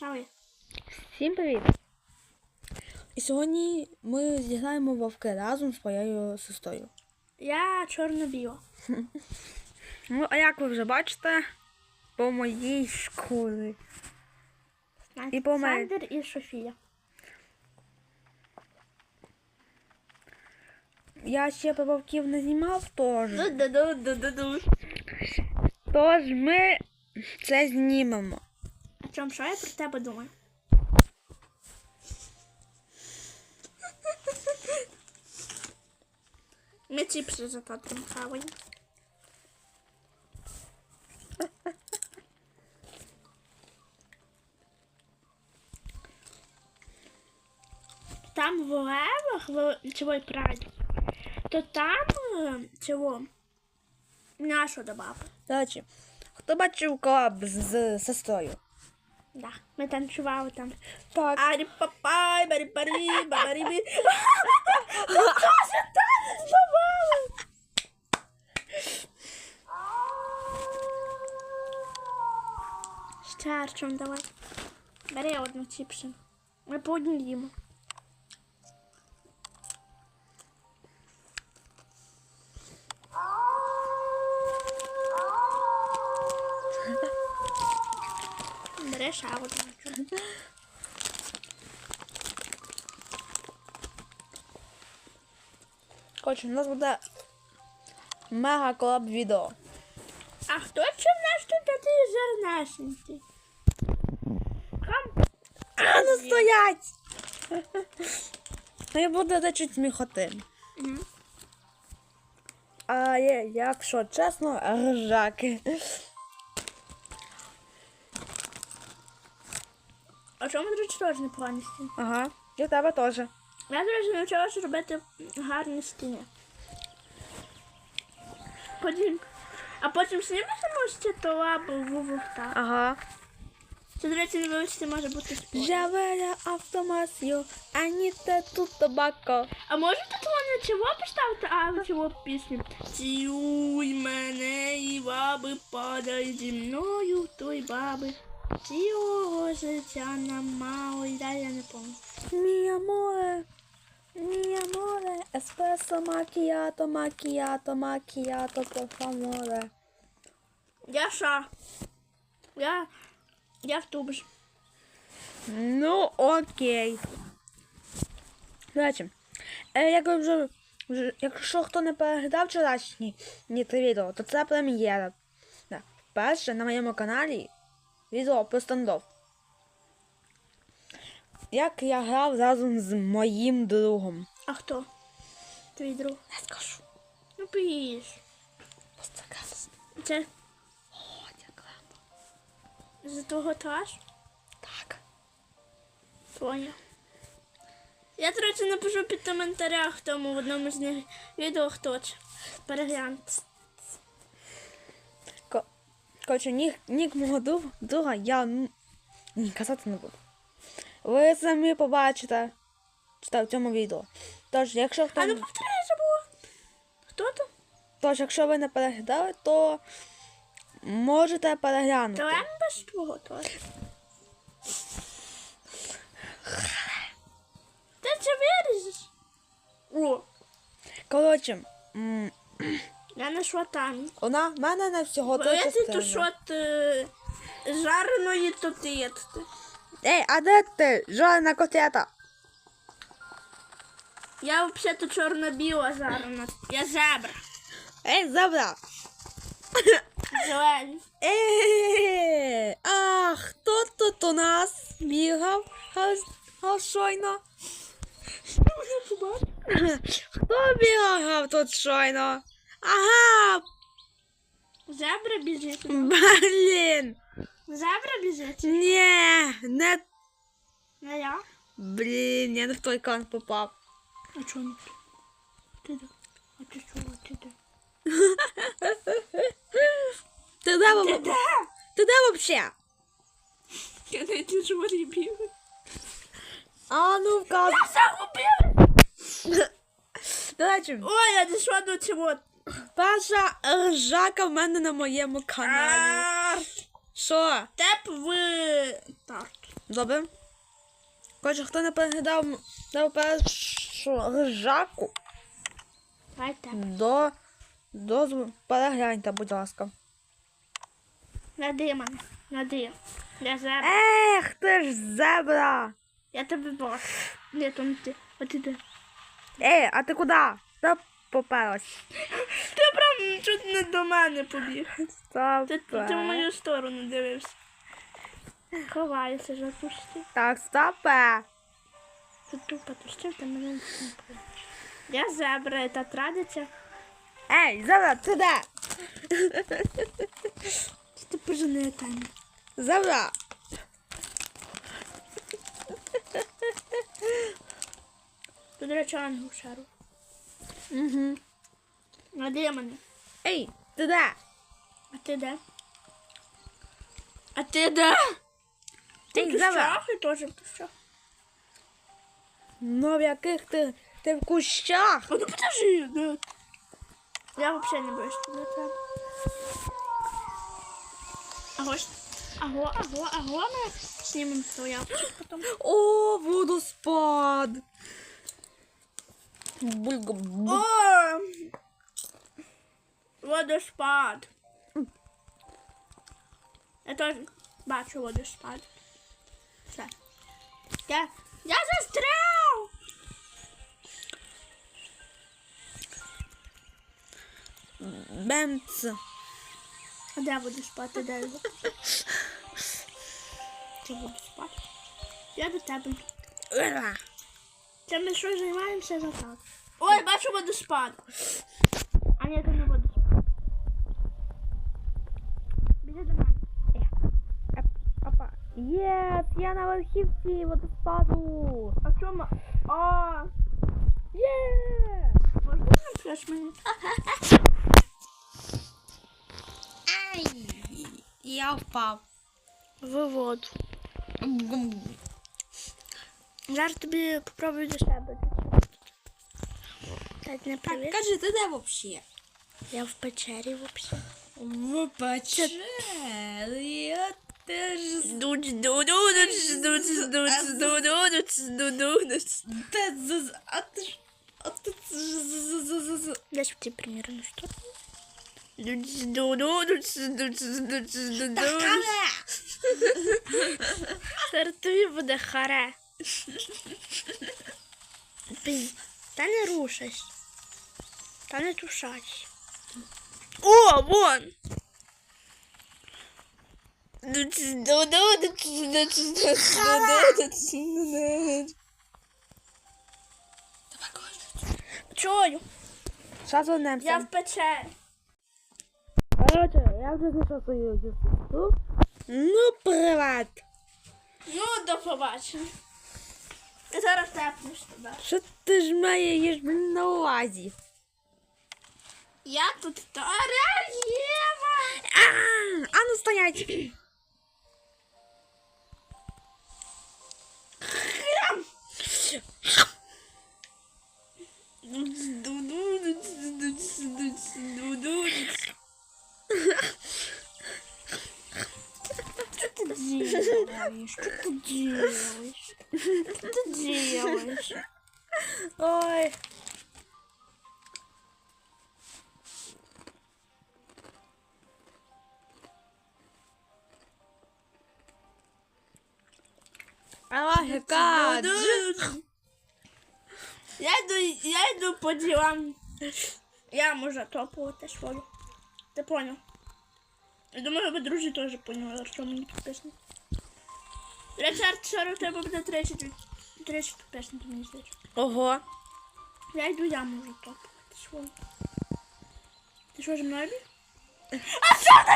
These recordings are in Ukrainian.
Почали. Всім привіт! І сьогодні ми зіграємо вовки разом з моєю сестрою. Я чорно-біла. Ну, а як ви вже бачите, по моїй шкурі. І по мене. Сандер і Софія. Я ще про вовків не знімав, тож. Тож ми це знімемо. А чому що я про тебе думаю? Ми чіпси за татом хаваємо. Там в левах, чого й то там е, чого нашу добавили. До хто бачив колаб з сестрою? Да, ми танцювали там. Так. Арі папай, барі барі, барі бі. Добавили. Ще Арчом давай. Бери одну чіпшу. Ми по одній їмо. Ще. Коротше, у нас буде мега колаб відео. А хто це в нас тут такий зернесенький? Кам? А ну стоять! Ну, я буду за чуть сміхоти. Мгм. А є, якщо чесно, ржаки. Чому, до речі, теж непогані стіни? Ага, і в тебе теж. Я, до речі, навчилася робити гарні стіни. Потім, а потім знімемо ще то лабу в вовта. Ага. Це, до речі, невеличке може бути спорт. Жавеля автомасю, ані те тут табако. А можете тут мене чого поставити, а чого пісню? Цілуй мене і баби падай зі мною той баби. Цілого життя нам мало, і далі я не пам'ятаю. Мі аморе, мі аморе, еспресо макіато, макіато, макіато, профаморе. Я ша. Я. Я в тубиш. Ну, окей. До речі, е, як ви вже, вже, якщо хто не переглядав вчорашні ні, це відео, то це прем'єра. Да. Перше на моєму каналі відео про стендов. Як я грав разом з моїм другом. А хто? Твій друг. Не скажу. Ну раз. Це О, дякую. з твого теж? Так. Поняв. Я, до речі, напишу під коментарях тому в одному з них відео, хто це. Перегляньте. Ко- Коротше, нік, нік мого друг- друга я ні, казати не буду. Ви самі побачите в цьому відео. Тож, якщо хто, А ну повторяй забула. Хто то? тож, якщо ви не переглядали, то можете переглянути. Давай без твого теж. Ти це виріжеш? О, Коротше, я не шватан. вона в мене на всього Коли ти то частини. шот е, жареної тотиєтки. Ей, а де ти? Жодна котлета. Я взагалі-то чорно-біла жарена. Я зебра. Ей, забра. Зелені. Ей, а хто тут у нас бігав? Га- га- Хто бігав тут щойно? Ага, Зебра біжить. блін. Зебра біжить. Ні, не. Не я. Блін, я не в той кан попав. А чого не ти? Де? А ти чого? Ти де? Ти де, Ти де? ти де вообще? Я не журі бігаю. А ну вказ. Я! До речі, Ой, я дійшла до цього. Перша ржака в мене на моєму каналі. Що? Теп в тарт. Добре. Коротше, хто не переглядав дав першу ржаку, Давайте. до, до перегляньте, будь ласка. Нади мене. Нади. Я зараз. Ех, ти ж зебра! Я тебе бачу. Ні, то не ти. От іди. Ей, а ти куди? Та поперлась. Ти прям чуть не до мене побіг. Стоп. Ти, ти в мою сторону дивився. Ховайся, запусти. Так, стопе. Ти тупо, то ти мене не пробуєш? Я зебра, це традиція. Ей, зебра, ти де? Чи ти пожени там? Зебра. Тут, речі, ангел шару. Угу. Нади мене. Ей, ти де? А ти де? А ти де? Ти в кущах і теж в кущах. Ну, в яких ти? Ти в кущах? А ну подожди, де? Я взагалі не боюсь туди тебе. Аго, аго, аго, аго, ми знімемо твоя потім. О, водоспад. Бульга. бу- О! Водоспад. Я теж бачу водоспад. Все. Я, я застряв! Бемц. А де водоспад? А де його? Це водоспад. Я до тебе. Ура. Це ми що займаємося за так? Ой, бачу водоспад. А ні, це не водоспад. Біля до мене. Опа. Єс, я на верхівці водоспаду. А чому? А, Є. можна нам пляж мені? Ай. Я впав. В воду. Зараз тобі попробую до себе. Так, не привіт. кажи, ти де взагалі? Я в печері взагалі. В печері. Я теж Дуч, дудудуч, дуч, дуч, дудудуч, дудудуч. Та з- а ти ж а ти з- з- з- з- з- Десь в ті примірно що. Дуч, дудудуч, дуч, дуч, дудудуч. Зараз тобі буде харе. Блін, Та не рушайся. Та не тушайся. О, вон! Чую, Зараз я в печері. Короче, я вже знайшов свою дівчинку. Ну, привет. Ну, до побачення. Ти зараз тепнеш туди. Що ти ж маєш на увазі? Я тут королева. А, а ну стоять. Что ты делаешь? Что ты делаешь? Что ты делаешь? Ой. Я йду, я йду по ділам. Я можу топувати свою. Ти понял? Я думаю, ви друзі теж поняли, що мені підписано. Речард, скоро у тебе буде 30, 30 підписників, мені здається. Ого. Я йду, я можу топувати свою. Ти що зі мною? А що ти?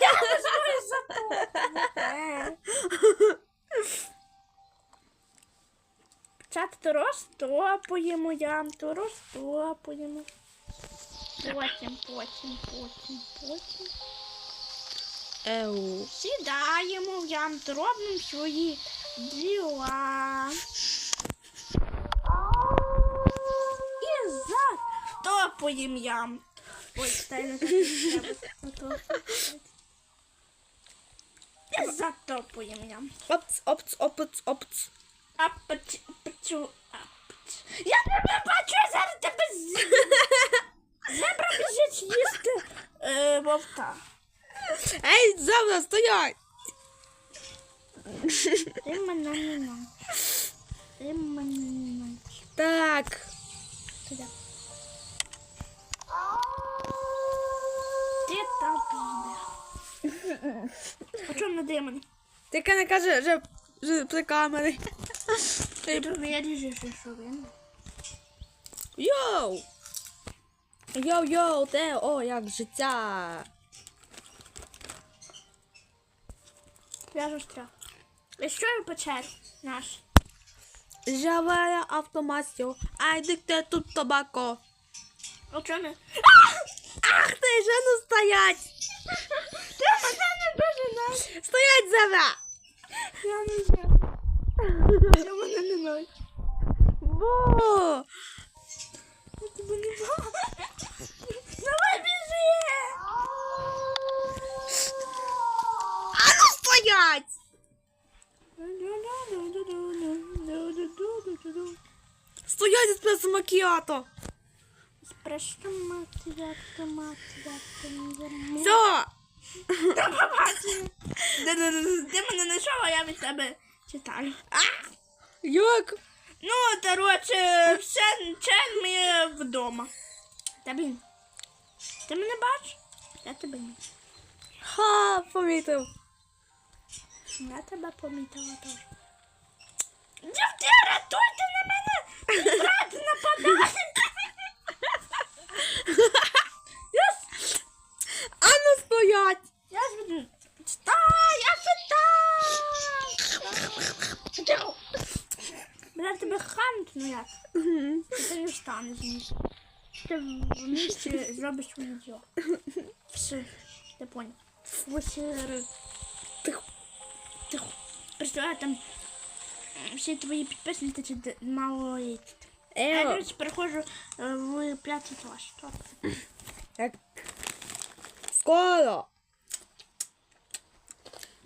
Я не знаю за то. Чат то розтопуємо, ям то розтопуємо. Потім, потім, потім, потім. Еу. Сідаємо то робимо свої діла. І затопуємо ям. Ой, стай, не так треба. І затопуємо я. Опц, опц, опц, опц. Апач, апачу, апач. Я тебе бачу, я зараз тебе з... Зебра біжить їсти е, вовка. Ей, зебра, стоять! Ти мене не знаєш. Ти мене не. Так. Туди. Ти так збив. А чому не демон? Тільки не каже, що, що при камері. Ти виріжеш, що він. Йоу! Йоу, йоу, те, о, як життя. Я застряг. І що я печер наш? Жавая автомастів, ай дикте тут табако. Чому? Ах ти, же ну стоять! Ти мене не дожинаєш. Стоять, зебра! Я не знаю. Мене не знаєш. Бо! Макіято, Все! До побачення. Ти мене знайшов, а я від тебе читаю. А? Як? Ну, коротше, все, це ми вдома. Та блін. Ти мене бачиш? Я тебе ні. Ха, помітив. Я тебе помітила теж. Дівки, рятуйте на мене! Брат нападає! Я, А ну стоять! я ж... Ста, я питаю! Бля, тебе хантну як. Ти не встанеш. Ти в місті зробиш відео. Все, ти понял. Фусери. Тихо. Тихо. Представляю, там всі твої підписники де- мало їдуть. А я, Ео, короче, переходжу е, в п'ятий клас. Це? як... Скоро!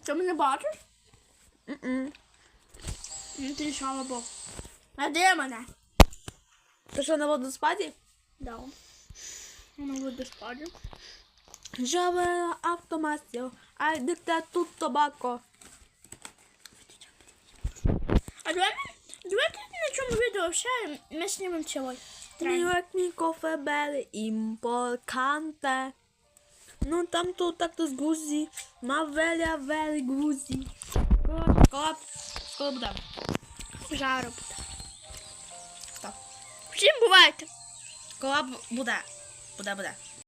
Ти мене бачиш? М-м. Ну ти слава Богу. А де мене? Ти що на водоспаді? Да. Воно буде спаду. Жавая автомастів, ай дикте тут табако. А давай, давай на цьому відео ще ми знімемо цілий. Kofę bele importante. No tam to tak to z Gruzji. Ma welia weli Gruzji. Kolab, kolab dam. Жару буде. Всім бувайте! Kolab буде. Буде, буде.